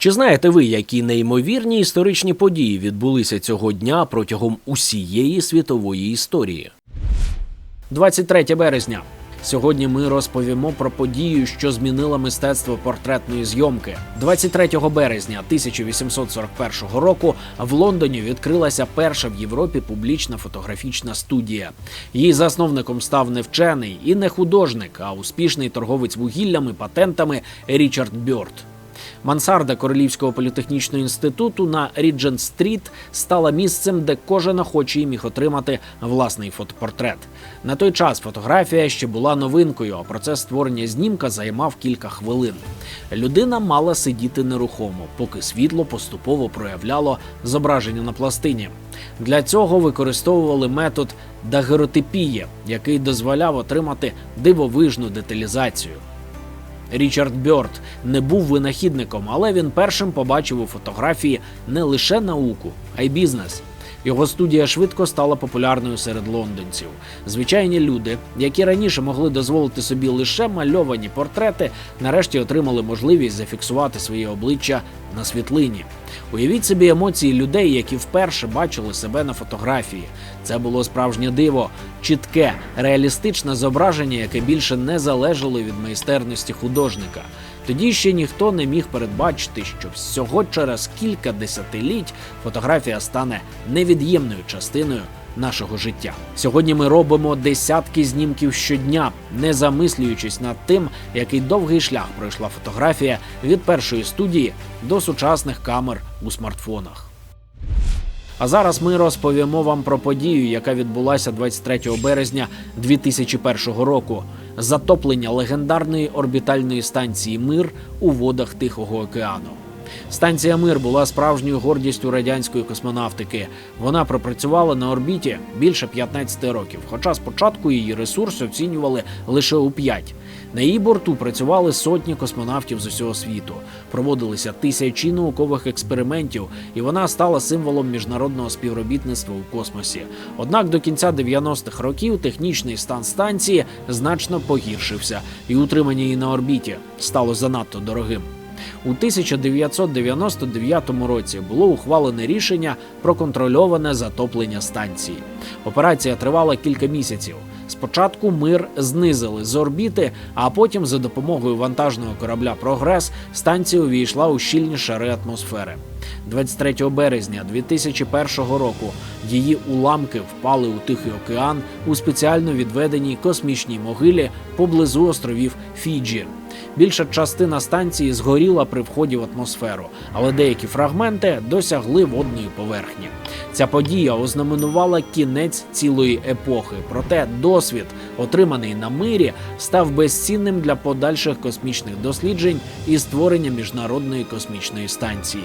Чи знаєте ви, які неймовірні історичні події відбулися цього дня протягом усієї світової історії? 23 березня. Сьогодні ми розповімо про подію, що змінила мистецтво портретної зйомки. 23 березня 1841 року в Лондоні відкрилася перша в Європі публічна фотографічна студія. Її засновником став не вчений і не художник, а успішний торговець вугіллями, патентами Річард Бьорд. Мансарда Королівського політехнічного інституту на Ріджент Стріт стала місцем, де кожен охочий міг отримати власний фотопортрет. На той час фотографія ще була новинкою, а процес створення знімка займав кілька хвилин. Людина мала сидіти нерухомо, поки світло поступово проявляло зображення на пластині. Для цього використовували метод дагеротипії, який дозволяв отримати дивовижну деталізацію. Річард Бьорд не був винахідником, але він першим побачив у фотографії не лише науку, а й бізнес. Його студія швидко стала популярною серед лондонців. Звичайні люди, які раніше могли дозволити собі лише мальовані портрети, нарешті отримали можливість зафіксувати своє обличчя на світлині. Уявіть собі емоції людей, які вперше бачили себе на фотографії. Це було справжнє диво, чітке, реалістичне зображення, яке більше не залежало від майстерності художника. Тоді ще ніхто не міг передбачити, що всього через кілька десятиліть фотографія стане невід'ємною частиною нашого життя. Сьогодні ми робимо десятки знімків щодня, не замислюючись над тим, який довгий шлях пройшла фотографія від першої студії до сучасних камер у смартфонах. А зараз ми розповімо вам про подію, яка відбулася 23 березня 2001 року. Затоплення легендарної орбітальної станції Мир у водах Тихого океану. Станція Мир була справжньою гордістю радянської космонавтики. Вона пропрацювала на орбіті більше 15 років, хоча спочатку її ресурс оцінювали лише у 5. На її борту працювали сотні космонавтів з усього світу. Проводилися тисячі наукових експериментів, і вона стала символом міжнародного співробітництва у космосі. Однак до кінця 90-х років технічний стан станції значно погіршився, і утримання її на орбіті стало занадто дорогим. У 1999 році було ухвалене рішення про контрольоване затоплення станції. Операція тривала кілька місяців. Спочатку мир знизили з орбіти, а потім за допомогою вантажного корабля Прогрес станція увійшла у щільні шари атмосфери. 23 березня 2001 року її уламки впали у Тихий океан у спеціально відведеній космічній могилі поблизу островів Фіджі. Більша частина станції згоріла при вході в атмосферу, але деякі фрагменти досягли водної поверхні. Ця подія ознаменувала кінець цілої епохи. Проте досвід, отриманий на мирі, став безцінним для подальших космічних досліджень і створення міжнародної космічної станції.